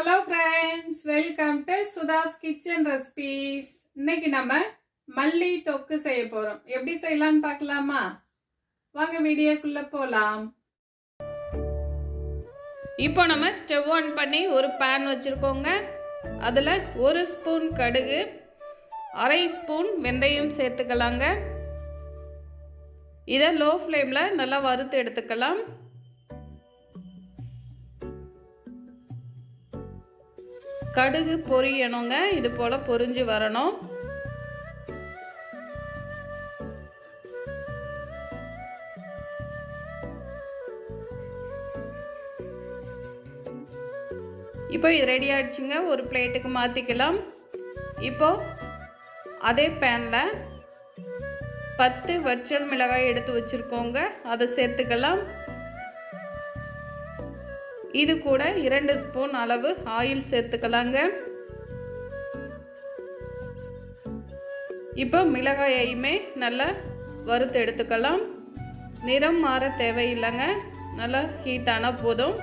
Hello friends welcome to Sudha's kitchen recipes இன்னைக்கு நம்ம மல்லி தொக்கு செய்ய போறோம். எப்படி செய்யலாம்னு பார்க்கலாமா? வாங்க வீடியோக்குள்ள போலாம். இப்போ நம்ம ஸ்டவ் ஆன் பண்ணி ஒரு பேன் வச்சுருக்கோங்க. அதில் ஒரு ஸ்பூன் கடுகு அரை ஸ்பூன் வெந்தயம் சேர்த்துக்கலாங்க. இதை லோ ஃப்ளேமில் நல்லா வறுத்து எடுத்துக்கலாம். கடுகு பொரியணுங்க இது போல் பொரிஞ்சு வரணும். இப்போ இது ரெடி ஆயிடுச்சுங்க. ஒரு பிளேட்டுக்கு மாற்றிக்கலாம் இப்போ அதே பேனில் பத்து வற்றல் மிளகாய் எடுத்து வச்சுருக்கோங்க. அதை சேர்த்துக்கலாம். இது கூட இரண்டு ஸ்பூன் அளவு ஆயில் சேர்த்துக்கலாங்க. இப்போ மிளகாயையுமே நல்லா வறுத்து எடுத்துக்கலாம். நிறம் மாற தேவையில்லைங்க. நல்லா ஹீட்டான போதும்.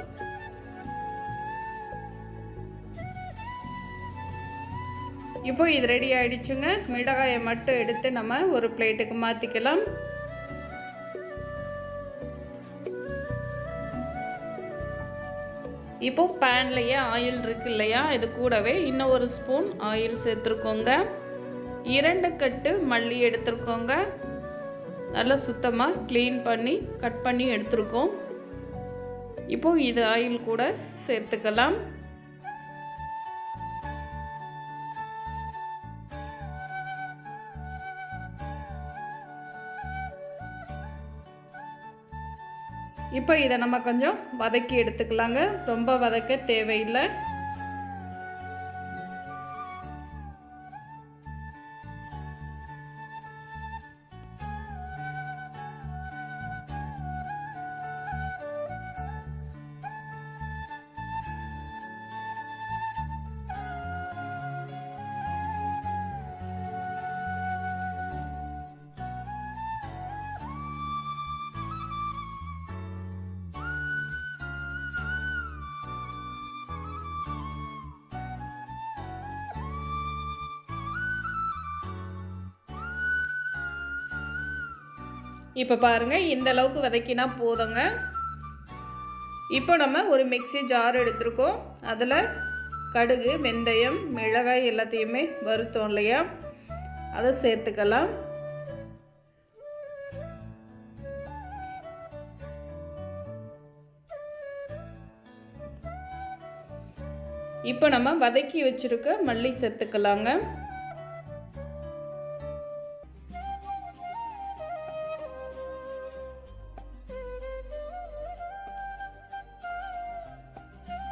இப்போ இது ரெடி ஆயிடுச்சுங்க. மிளகாயை மட்டும் எடுத்து நம்ம ஒரு பிளேட்டுக்கு மாற்றிக்கலாம் இப்போ பேன்லேயே ஆயில் இருக்கு இல்லையா? இது கூடவே இன்னும் ஒரு ஸ்பூன் ஆயில் சேர்த்துருக்கோங்க. இரண்டு கட்டு மல்லி எடுத்துருக்கோங்க. நல்லா சுத்தமாக க்ளீன் பண்ணி கட் பண்ணி எடுத்துருக்கோம். இப்போது இது ஆயில் கூட சேர்த்துக்கலாம். இப்போ இதை நம்ம கொஞ்சம் வதக்கி எடுத்துக்கலாங்க. ரொம்ப வதக்க தேவையில்லை. இப்போ பாருங்கள் இந்த அளவுக்கு வதக்கினா போதுங்க. இப்போ நம்ம ஒரு மிக்சி ஜார் எடுத்திருக்கோம். அதில் கடுகு வெந்தயம் மிளகாய் எல்லாத்தையுமே வருத்தோம் இல்லையா? அதை சேர்த்துக்கலாம். இப்போ நம்ம வதக்கி வச்சுருக்க மல்லி சேர்த்துக்கலாங்க.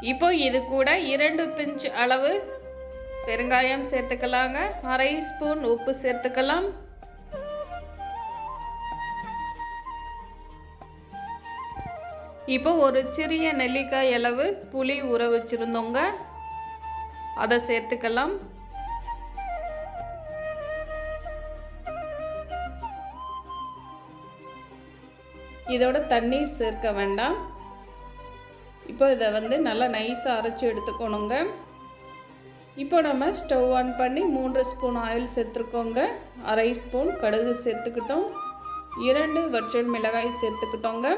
இப்போ இது கூட இரண்டு பிஞ்ச் அளவு பெருங்காயம் சேர்த்துக்கலாங்க. அரை ஸ்பூன் உப்பு சேர்த்துக்கலாம். இப்போ ஒரு சிறிய நெல்லிக்காய் அளவு புளி ஊற வச்சுருந்தோங்க. அதை சேர்த்துக்கலாம். இதோட தண்ணீர் சேர்க்க வேண்டாம். இப்போ இதை வந்து நல்லா நைஸாக அரைச்சி எடுத்துக்கணுங்க. இப்போ நம்ம ஸ்டவ் ஆன் பண்ணி மூன்று ஸ்பூன் ஆயில் சேர்த்துருக்கோங்க. அரை ஸ்பூன் கடுகு சேர்த்துக்கிட்டோம். இரண்டு வற்றல் மிளகாய் சேர்த்துக்கிட்டோங்க.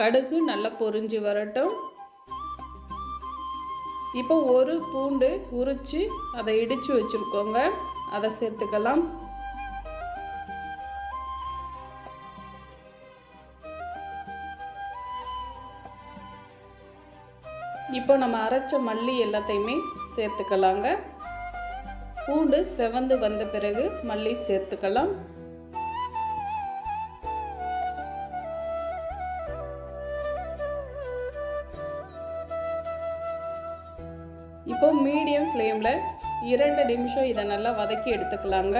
கடுகு நல்லா பொறிஞ்சி வரட்டும். இப்போ ஒரு பூண்டு உரித்து அதை இடித்து வச்சுருக்கோங்க. அதை சேர்த்துக்கலாம். இப்போ நம்ம அரைச்ச மல்லி எல்லாத்தையுமே சேர்த்துக்கலாங்க. பூண்டு செவந்து வந்த பிறகு மல்லி சேர்த்துக்கலாம். இப்போ மீடியம் ஃப்ளேமில் இரண்டு நிமிஷம் இதை நல்லா வதக்கி எடுத்துக்கலாங்க.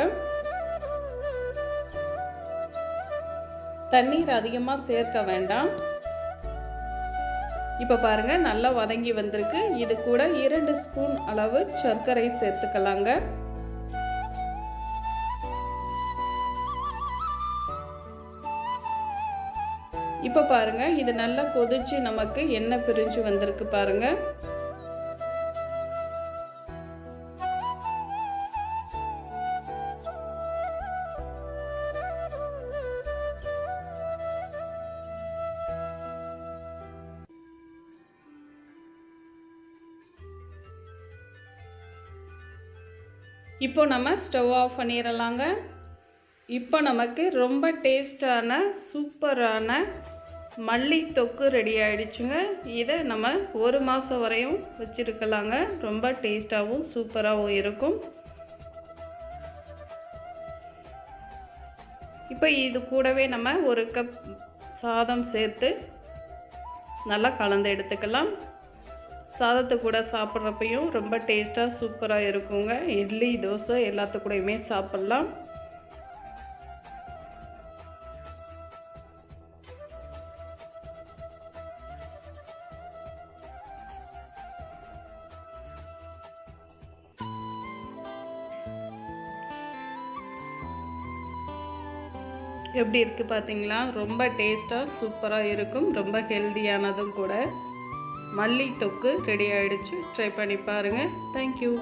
தண்ணீர் அதிகமாக சேர்க்க வேண்டாம். இப்போ பாருங்கள் நல்லா வதங்கி வந்திருக்கு. இது கூட இரண்டு ஸ்பூன் அளவு சர்க்கரை சேர்த்துக்கலாங்க. இப்போ பாருங்கள் இது நல்லா கொதிச்சு நமக்கு எண்ணெய் பிரிஞ்சு வந்திருக்கு பாருங்கள் இப்போ நம்ம ஸ்டவ் ஆஃப் பண்ணிடலாங்க இப்போ நமக்கு ரொம்ப டேஸ்டான சூப்பரான மல்லி தொக்கு ரெடி ஆகிடுச்சுங்க இதை நம்ம ஒரு மாதம் வரையும் வச்சுருக்கலாங்க. ரொம்ப டேஸ்ட்டாகவும் சூப்பராகவும் இருக்கும். இப்போ இது கூடவே நம்ம ஒரு கப் சாதம் சேர்த்து நல்லா கலந்து எடுத்துக்கலாம். சாதத்தை கூட சாப்பிட்றப்பையும் ரொம்ப டேஸ்ட்டாக சூப்பராக இருக்குங்க. இட்லி தோசை எல்லாத்து கூடயுமே சாப்பிட்லாம். எப்படி இருக்குது பார்த்தீங்களா? ரொம்ப டேஸ்ட்டாக சூப்பராக இருக்கும். ரொம்ப ஹெல்தியானதும் கூட. மல்லி தொக்கு ரெடி ஆகிடுச்சு ட்ரை பண்ணி பாருங்கள் தேங்க்யூ